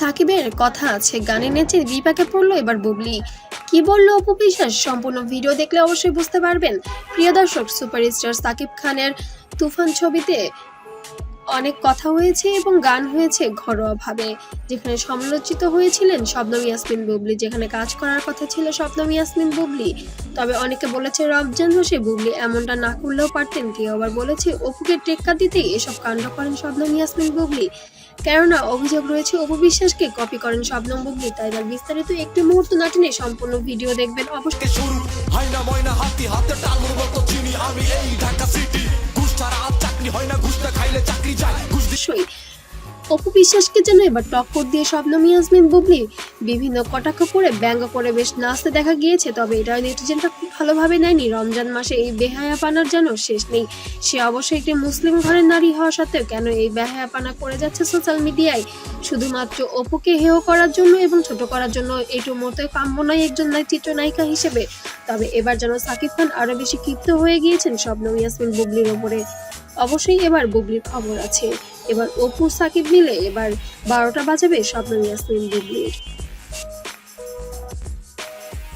সাকিবের কথা আছে। গানে নেচে বিপাকে পড়ল এবার বুবলি। কি বলল অপু বিশ্বাস? সম্পূর্ণ ভিডিও দেখলে অবশ্যই বুঝতে পারবেন। প্রিয় দর্শক, সুপারস্টার সাকিব খানের তুফান ছবিতে অনেক কথা হয়েছে এবং গান হয়েছে ঘরোয়াভাবে। যেখানে সমালোচিত হয়েছিলেন শবনম ইয়াসমিন বুবলি, যেখানে কাজ করার কথা ছিল শবনম ইয়াসমিন বুবলি। তবে অনেকে বলেছে রমজান হোসে বুবলি এমনটা না করলেও পারতেন। কেউ আবার বলেছে অপুকে টেক্কা দিতেই এসব কাণ্ড করেন শবনম ইয়াসমিন বুবলি। কেননা অভিযোগ রয়েছে অপু বিশ্বাসকে কপি করেন শবনম বুবলি। তাই এবার বিস্তারিত একটি মুহূর্ত না টেনে সম্পূর্ণ ভিডিও দেখবেন অবশ্যই। থেকে শুরু হয় না ময়না হাতি হাতে টালুর মতো চিনি। আমি এই ঢাকা সিটি ঘুষ ছাড়া আর চাকরি হয় না ঘুষ না খাইলে চাকরি যায়। ঘুষ অপু বিশ্বাসকে যেন এবার টক্কর দিয়ে শবনম ইয়াসমিন বুবলি। বিভিন্ন কটাক্ষ করে ব্যঙ্গ করে বেশ নাচতে দেখা গিয়েছে, তবে এটা নেটিজেনরা খুব ভালোভাবে নেয়নি। রমজান মাসে এই বেহায়া বেহায়াপানার যেন শেষ নেই। সে অবশ্যই একটি মুসলিম ঘরের নারী হওয়া সত্ত্বেও কেন এই বেহায়াপানা করে যাচ্ছে সোশ্যাল মিডিয়ায়? শুধুমাত্র অপুকে হেয় করার জন্য এবং ছোট করার জন্য এইটু মতো কাম্য নয় একজন নায়ক চিত্রনায়িকা হিসেবে। তবে এবার যেন সাকিব খান আরও বেশি ক্ষিপ্ত হয়ে গিয়েছেন শবনম ইয়াসমিন বুবলির ওপরে। অবশ্যই এবার বুবলির খবর আছে। এবার অপুর সাকিব মিলে এবার বারোটা বাজাবে স্বপ্ন ইয়াসমিন বুবলির।